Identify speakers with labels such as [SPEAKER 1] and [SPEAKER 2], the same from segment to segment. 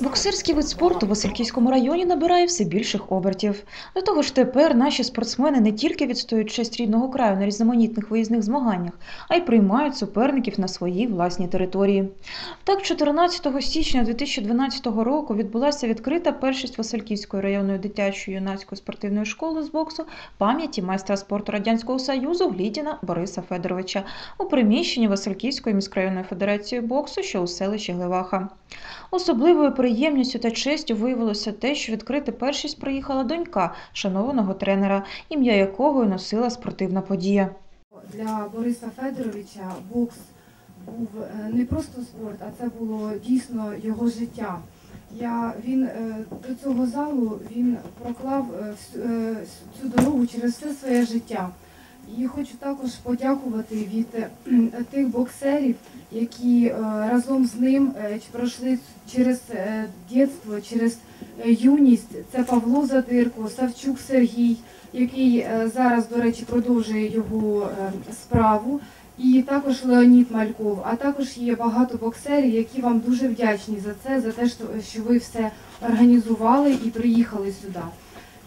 [SPEAKER 1] Боксерський вид спорту в Васильківському районі набирає все більших обертів. До того ж, тепер наші спортсмени не тільки відстоюють честь рідного краю на різноманітних виїзних змаганнях, а й приймають суперників на своїй власній території. Так, 14 січня 2012 року відбулася відкрита першість Васильківської районної дитячої юнацької спортивної школи з боксу пам'яті майстра спорту Радянського Союзу Глідіна Бориса Федоровича у приміщенні Васильківської міськрайонної федерації боксу, що у селищі Гливаха. Особливою приємністю та честю виявилося те, що відкрити першість приїхала донька шанованого тренера, ім'я якого носила спортивна подія.
[SPEAKER 2] Для Бориса Федоровича бокс був е, не просто спорт, а це було дійсно його життя. Я, він е, до цього залу він проклав е, цю дорогу через все своє життя. І хочу також подякувати від е, тих боксерів, які е, разом з ним е, пройшли через дитинство, через юність. Це Павло Задирко, Савчук Сергій, який зараз, до речі, продовжує його справу. І також Леонід Мальков, а також є багато боксерів, які вам дуже вдячні за це, за те, що ви все організували і приїхали сюди.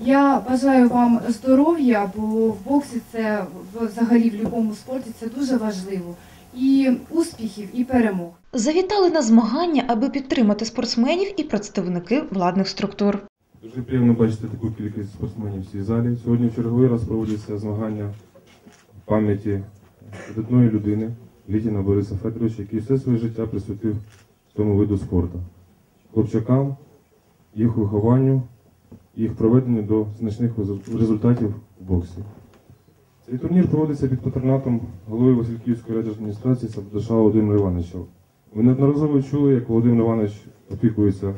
[SPEAKER 2] Я бажаю вам здоров'я, бо в боксі це взагалі в будь-якому спорті це дуже важливо. І успіхів, і перемог.
[SPEAKER 1] Завітали на змагання, аби підтримати спортсменів і представники владних структур.
[SPEAKER 3] Дуже приємно бачити таку кількість спортсменів в цій залі. Сьогодні в черговий раз проводяться змагання в пам'яті видатної людини Літіна Бориса Федоровича, який все своє життя присвятив цьому виду спорту. Хлопчакам, їх вихованню, їх проведенню до значних результатів в боксі. Цей турнір проводиться під патронатом голови Васильківської райдержадміністрації Сабдаша Володимира Івановича. Ви неодноразово чули, як Володимир Іванович опікується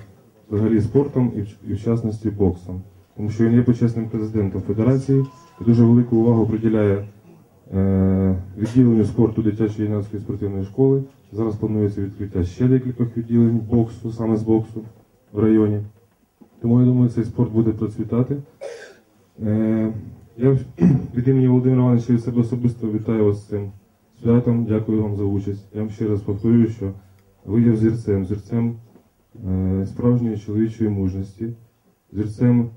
[SPEAKER 3] взагалі спортом і в, і в частності боксом. Тому що він є почесним президентом федерації і дуже велику увагу приділяє е, відділенню спорту дитячої юнацької спортивної школи. Зараз планується відкриття ще декількох відділень боксу, саме з боксу в районі. Тому я думаю, цей спорт буде процвітати. Е, я від імені Володимира Івановича від себе особисто вітаю вас з цим святом. Дякую вам за участь. Я вам ще раз повторюю, що ви є взірцем, взірцем е, справжньої чоловічої мужності, взірцем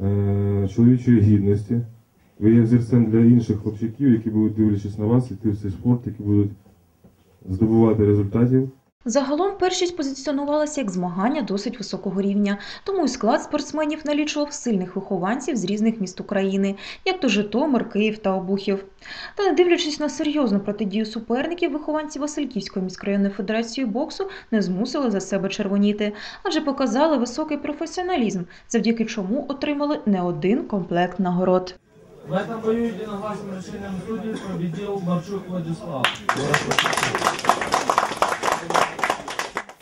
[SPEAKER 3] е, чоловічої гідності. Ви є взірцем для інших хлопчаків, які будуть дивлячись на вас, йти в цей спорт, які будуть здобувати результатів.
[SPEAKER 1] Загалом першість позиціонувалася як змагання досить високого рівня, тому і склад спортсменів налічував сильних вихованців з різних міст України, як то Житомир, Київ та Обухів. Та не дивлячись на серйозну протидію суперників, вихованці Васильківської міськрайонної федерації боксу не змусили за себе червоніти, адже показали високий професіоналізм, завдяки чому отримали не один комплект нагород.
[SPEAKER 4] В этом бою единогласным решением судей победил Марчук Владислав.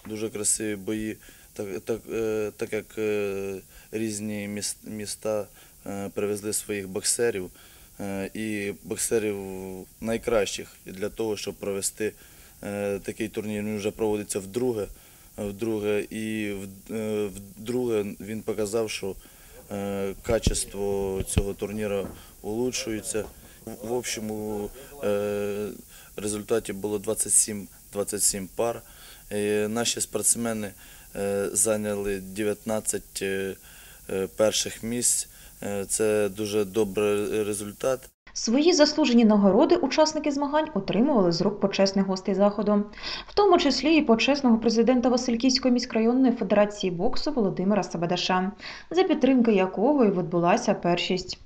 [SPEAKER 5] Дуже красиві бої, так, так, е, так як е, різні міс- міста е, привезли своїх боксерів і боксерів найкращих для того, щоб провести такий турнір. Він вже проводиться вдруге. Вдруге, і вдруге він показав, що качество цього турніру улучшується. В- общому результаті було 27, 27 пар. Наші спортсмени е, зайняли 19 е, е, перших місць. Це дуже добрий результат.
[SPEAKER 1] Свої заслужені нагороди учасники змагань отримували з рук почесних гостей заходу, в тому числі і почесного президента Васильківської міськрайонної федерації боксу Володимира Сабадаша, за підтримки якого і відбулася першість.